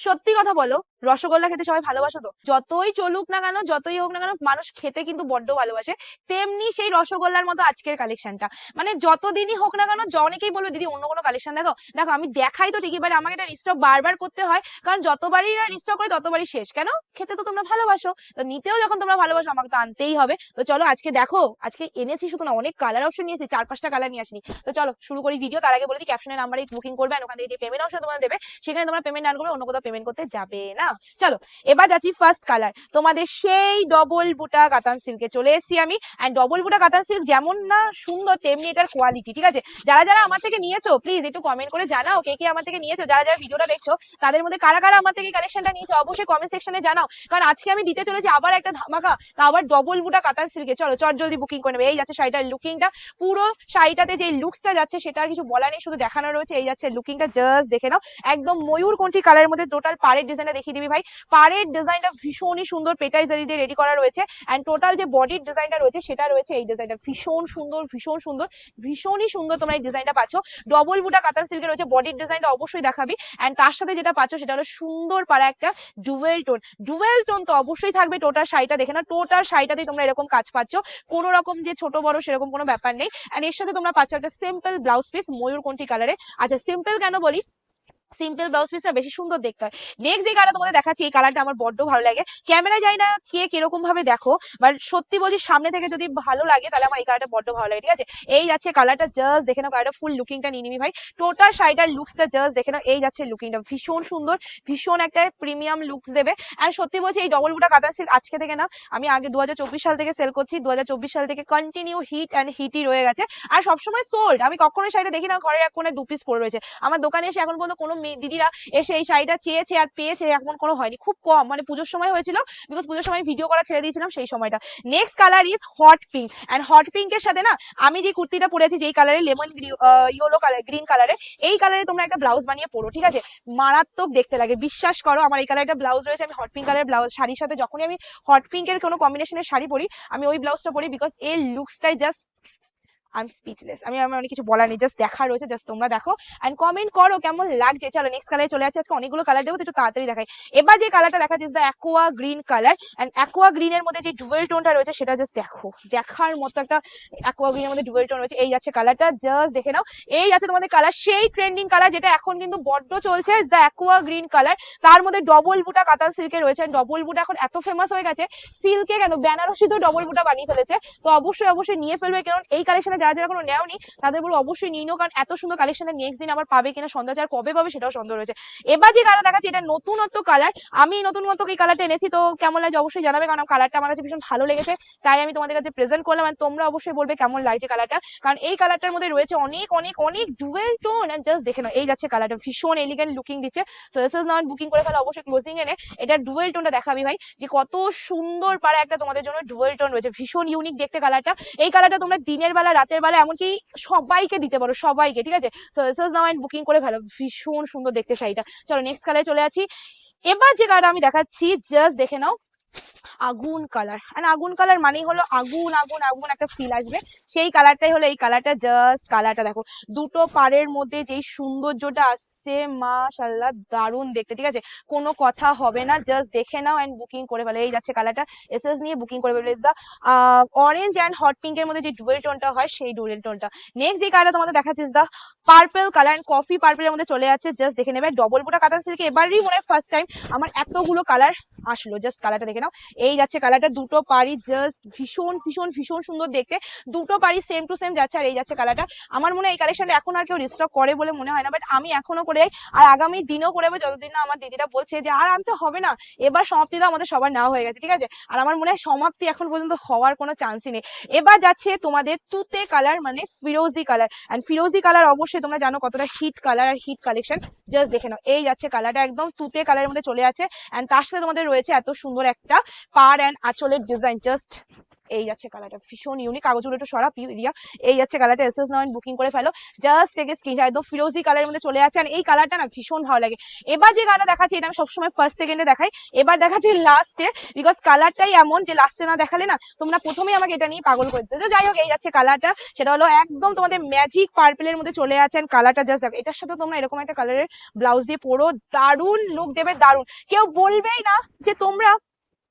সত্যি কথা বলো রসগোল্লা খেতে সবাই ভালোবাসো তো। যতই চলুক না কেন, যতই হোক না কেন, মানুষ খেতে কিন্তু বড্ড ভালোবাসে। তেমনি সেই রসগোল্লার মতো আজকের কালেকশনটা মানে যতদিনই হোক না কেন অনেকেই বলবে, দিদি, অন্য কোনো কালেকশন দেখো। দেখো, আমি দেখাই তো ঠিকই বাট আমাকে এটা রিস্টক বারবার করতে হয়, কারণ যতবারই না রিস্টক করে, ততবারই শেষ। কেন? খেতে তো তোমরা ভালোবাসো। তো নিতেও যখন তোমরা ভালোবাসো, আমাকে তো আনতেই হবে। তো চলো, আজকে দেখো, আজকে এনেছি শুধু না, অনেক কালার অপশন নিয়েছি চার পাঁচটা কালার নিয়ে আসিনি। তো চলো, শুরু করি ভিডিও তার আগে বলে দিই ক্যাপশনের নাম্বারে বুকিং করবে ওখান থেকে যে পেমেন্ট অপশন তোমাদের দেবে, সেখানে তোমরা পেমেন্ট ডান করবে, অন্য কোথাও পেমেন্ট করতে যাবে না। চলো, এবার যাচ্ছি ফার্স্ট কালার তোমাদের সেই ডবল বুটা কাতান সিল্কে চলে এসেছি আমি। অ্যান্ড ডবল বুটা কাতান সিল্ক যেমন না সুন্দর, তেমনি এটার কোয়ালিটি ঠিক আছে? যারা যারা আমার থেকে নিয়েছো প্লিজ একটু কমেন্ট করে জানাও কে কে আমার থেকে নিয়েছো, যারা যারা ভিডিওটা দেখছ, তাদের মধ্যে কারা কারা আমার থেকে কালেকশনটা নিয়েছো, অবশ্যই কমেন্ট সেকশনে জানাও। কারণ আজকে আমি দিতে চলেছি আবার একটা ধামাকা, তা আবার ডবল বুটা কাতান সিল্কে চলো, চট জলদি বুকিং করে নেবে। এই যাচ্ছে শাড়িটার লুকিংটা পুরো শাড়িটাতে যে লুকসটা যাচ্ছে, সেটা আর কিছু বলা নেই, শুধু দেখানো রয়েছে। এই যাচ্ছে লুকিংটা জাস্ট দেখে নাও। একদম ময়ূর কোনটি কালারের মধ্যে টোটাল পাড়ের ডিজাইনটা দেখিয়ে দিবি ভাই। পাড়ের ডিজাইনটা ভীষণই সুন্দর পেটাই জারি দিয়ে রেডি করা রয়েছে। অ্যান্ড টোটাল যে বডির ডিজাইনটা রয়েছে, সেটা রয়েছে এই ডিজাইনটা ভীষণ সুন্দর ভীষণ সুন্দর, ভীষণই সুন্দর তোমরা এই ডিজাইনটা পাচ্ছ। ডবল বুটা কাতান সিল্কে রয়েছে বডির ডিজাইনটা অবশ্যই দেখাবি। অ্যান্ড তার সাথে যেটা পাচ্ছ, সেটা হলো সুন্দর পাড়া একটা ডুয়েল টোন ডুয়েল টোন তো অবশ্যই থাকবে টোটাল শাড়িটা দেখে না টোটাল শাড়িটাতেই তোমরা এরকম কাজ পাচ্ছ। কোনো রকম যে ছোট, বড় সেরকম কোনো ব্যাপার নেই। অ্যান্ড এর সাথে তোমরা পাচ্ছ একটা সিম্পল ব্লাউজ পিস ময়ূর কোনটি কালারে আচ্ছা সিম্পল কেন বলি? সিম্পল ব্লাউজ পিসটা বেশি সুন্দর দেখতে হয়। নেক্সট যে কালার তোমাদের দেখাচ্ছি, এই কালারটা আমার বড্ড ভালো লাগে। ক্যামেরায় যাই না কে কীরকম ভাবে দেখো বাট সত্যি বলছি সামনে থেকে যদি ভালো লাগে, তাহলে আমার এই কালারটা বড্ড ভালো লাগে, ঠিক আছে? এই যাচ্ছে কালারটা জাস্ট দেখে নাও কালারটা ফুল লুকিংটা নিয়ে নিবি ভাই। টোটাল শাড়িটার লুকসটা জাস্ট দেখে নাও, এই যাচ্ছে লুকিংটা ভীষণ সুন্দর, ভীষণ একটা প্রিমিয়াম লুকস দেবে। আর সত্যি বলছি এই ডবল বুটা কাতান সিল্ক আজকে থেকে না, আমি আগে দু হাজার চব্বিশ সাল থেকে সেল করছি দু হাজার চব্বিশ সাল থেকে কন্টিনিউ হিট অ্যান্ড হিটই রয়ে গেছে। আর সবসময় সোল্ড আমি কখনোই শাড়িটা দেখি না ঘরের এক কোণে দু পিস পড়ে রয়েছে। আমার দোকানে এসে এখন পর্যন্ত কোনো দিদিরা এসে এই শাড়িটা চেয়েছে আর পেয়েছে, এমন কোনো হয়নি। খুব কম মানে পুজোর সময় হয়েছিল বিকজ পুজোর সময় ভিডিও করা ছেড়ে দিয়েছিলাম সেই সময়টা। Next colour is hot pink and hot পিঙ্কের সাথে না, আমি যে কুর্তিটা পরেছি, যেই কালারে লেমন ইয়েলো কালার গ্রিন কালারে এই কালারে তোমরা একটা ব্লাউজ বানিয়ে পরো, ঠিক আছে? মারাত্মক দেখতে লাগে, বিশ্বাস করো, আমার এই কালার একটা ব্লাউজ রয়েছে, আমি হট পিঙ্ক কালারের ব্লাউজ শাড়ির সাথে যখনই আমি হট পিঙ্কের কোনো কম্বিনেশনের শাড়ি পরি, আমি ওই ব্লাউজটা পরি বিকজ এর লুকসটাই জাস্ট আই এম স্পিচলেস আমি আমার অনেক কিছু বলার নেই জাস্ট দেখা রয়েছে জাস্ট তোমরা দেখো। অ্যান্ড কমেন্ট করো কেমন লাগছে। চলো নেক্সট কালারে চলে যাচ্ছে। আজকে অনেকগুলো কালার দেবো একটু তাড়াতাড়ি দেখাই। এবার যে কালারটা দেখা যাচ্ছে the aqua green colour and aqua গ্রিনের মধ্যে যে ডুয়েল টোনটা রয়েছে, সেটা জাস্ট দেখো। দেখার মতো একটা অ্যাকোয়া গ্রিনের মধ্যে ডুয়েল টোন রয়েছে। এই যাচ্ছে কালারটা জাস্ট দেখে নাও। এই আছে তোমাদের কালার সেই ট্রেন্ডিং কালার যেটা এখন কিন্তু বড্ড চলছে দ্য অ্যাকোয়া গ্রিন কালার তার মধ্যে ডবল বুটা কাতান সিল্কে রয়েছে। ডবল বুটা এখন এত ফেমাস হয়ে গেছে সিল্কে কেন? বেনারসি তো ডবল বুটা বানিয়ে ফেলেছে। তো অবশ্যই অবশ্যই নিয়ে ফেলবে। কারণ এই কালেকশনে যারা যারা কোনো নেওনি, তাদের বলব অবশ্যই নিয়ে কারণ এত সুন্দর কালেকশনে নেক্সট দিন আবার পাবে কিনা সন্দেহ আর কবে পাবে সেটাও সন্দেহ রয়েছে। এবার যে কালার দেখাচ্ছি, এটা নতুনত্ব কালার আমি এই নতুনত্ব এই কালারটা এনেছি, তো কেমন লাগছে অবশ্যই জানাবে, কারণ কালারটা আমার কাছে ভীষণ ভালো লেগেছে। তাই আমি তোমাদের কাছে প্রেজেন্ট করলাম, আর তোমরা অবশ্যই বলবে কেমন লাগছে কালারটা কারণ এই কালারটার মধ্যে রয়েছে অনেক অনেক অনেক ডুয়েল টোন এন্ড জাস্ট দেখে নাও, এই যাচ্ছে কালারটা ভীষণ এলিগেন্ট লুকিং দিচ্ছে। So this is not booking করে ফেলে, অবশ্যই ক্লোজিং এনে এটা ডুয়েল টোনটা দেখাবি ভাই, যে কত সুন্দর পারে একটা তোমাদের জন্য ডুয়েল টোন রয়েছে, ভীষণ ইউনিক দেখতে কালারটা এই কালারটা তোমরা দিনের বেলা রাতের বেলা, এমনকি সবাইকে দিতে পারো, সবাইকে, ঠিক আছে? So this is now booking করে ভালো, ভীষণ সুন্দর দেখতে শাড়িটা। চলো নেক্সট কালারে চলে আছি। এবার যে কালার আমি দেখাচ্ছি জাস্ট দেখে নাও। আগুন কালার আর আগুন কালার মানেই হলো আগুন আগুন আগুন একটা ফিল আসবে। সেই কালারটাই হলো এই কালারটা জাস্ট কালারটা দেখো। দুটো পাড়ের মধ্যে যেই সৌন্দর্যটা আসছে মাশাল্লাহ দারুণ দেখতে, ঠিক আছে? কোনো কথা হবে না জাস্ট দেখে নাও অ্যান্ড বুকিং করে ফেলে। এই যাচ্ছে কালারটা এসএস নিয়ে বুকিং করে ফেলে। দা অরেঞ্জ অ্যান্ড হট পিঙ্কের মধ্যে যে ডুয়েল টোনটা হয়, সেই ডুয়েল টোনটা নেক্সট যে কালারটা তোমাদের দেখাচ্ছিস the purple colour and coffee পার্পলের মধ্যে চলে যাচ্ছে। জাস্ট দেখে নেবে। ডবল বুটা কাতান সিল্কে এবারই মনে হয় ফার্স্ট টাইম আমার এতগুলো কালার আসলো। জাস্ট কালারটা দেখে নাও। এই যাচ্ছে কালারটা দুটো পাড়ি জাস্ট ভীষণ ভীষণ ভীষণ সুন্দর দেখতে। দুটো পাড়ি সেম টু সেম যাচ্ছে আর এই যাচ্ছে কালারটা আমার মনে হয় এই কালেকশনটা এখন আর কেউ রিস্টক করে বলে মনে হয় না বাট আমি এখনও করে যাই। আর আগামী দিনও করে যতদিন না আমার দিদিরা বলছে যে আর আনতে হবে না, এবার সমাপ্তিটা আমাদের সবার নেওয়া হয়ে গেছে, ঠিক আছে? আর আমার মনে হয় সমাপ্তি এখন পর্যন্ত হওয়ার কোনো চান্সই নেই। এবার যাচ্ছে তোমাদের তুতে কালার মানে ফিরোজি কালার অ্যান্ড ফিরোজি কালার অবশ্যই তোমরা জানো কতটা হিট কালার আর হিট কালেকশন জাস্ট দেখে নাও, এই যাচ্ছে কালারটা একদম তুতে কালারের মধ্যে চলে যাচ্ছে অ্যান্ড তার সাথে তোমাদের রয়েছে এত সুন্দর একটা পার অ্যান্ড আঁচলের ডিজাইন জাস্ট এই যাচ্ছে কালারটা ভীষণ ইউনিক কাগজগুলো একটু সরা পিউরিয়া এই যাচ্ছে কালারটা এস এস নাইন বুকিং করে ফেলো। জাস্ট থেকে স্ক্রিনটা একদম ফিরোজি কালারের মধ্যে চলে আছে। আর এই কালারটা না ভীষণ ভালো লাগে। এবার যে গানটা দেখাচ্ছি, এটা আমি সবসময় ফার্স্ট সেকেন্ডে দেখাই। এবার দেখাচ্ছি লাস্টে বিকজ কালারটাই এমন যে লাস্টে না দেখালে না, তোমরা প্রথমেই আমাকে এটা নিয়ে পাগল করে দিতে। যাই হোক, এই যাচ্ছে কালারটা সেটা হলো একদম তোমাদের ম্যাজিক পার্পেলের মধ্যে চলে যাচ্ছে and কালারটা জাস্ট দেখো, এটার সাথে তোমরা এরকম একটা কালারের ব্লাউজ দিয়ে পরো। দারুণ লুক দেবে, দারুণ। কেউ বলবেই না যে তোমরা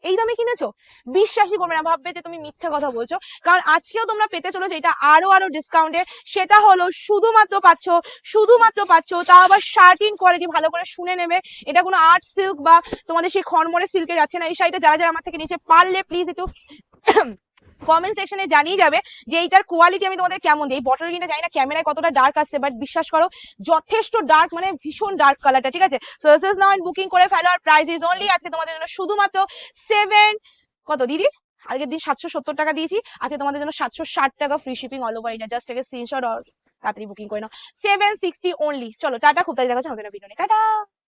এই দামে কিনেছো? বিশ্বাসই করবে না ভাববে যে তুমি মিথ্যে কথা বলছো। কারণ আজকেও তোমরা পেতে চলেছো এটা আরও আরও ডিসকাউন্টে সেটা হলো শুধুমাত্র পাচ্ছ শুধুমাত্র পাচ্ছ তাও আবার শার্টিন কোয়ালিটি ভালো করে শুনে নেবে। এটা কোনো আর্ট সিল্ক বা তোমাদের সেই খড়মড়ে সিল্কে যাচ্ছে না। এই শাড়িটা যারা যারা আমার থেকে নিচে পারলে প্লিজ একটু কমেন্ট সেকশনে জানিয়ে যাবে যে এইটার কোয়ালিটি আমি তোমাদের কেমন দিই। বটল কিনে জানি না ক্যামেরায় কতটা ডার্ক আসছে বাট বিশ্বাস করো, যথেষ্ট ডার্ক মানে ভীষণ ডার্ক কালারটা ঠিক আছে? So this is now booking করে ফেলো, আর প্রাইস ইজ অনলি আজকে তোমাদের জন্য শুধুমাত্র সেভেন কত দিদি? আগের দিন সাতশো সত্তর টাকা দিয়েছি, আজকে তোমাদের জন্য সাতশো ষাট টাকা free shipping all over India just একটা স্ক্রিনশট আর তাড়াতাড়ি বুকিং করে নাও। সেভেন সিক্সটি অনলি চলো, টাটা, খুব তাড়াতাড়ি দেখা হচ্ছে নতুন ভিডিও টাটা!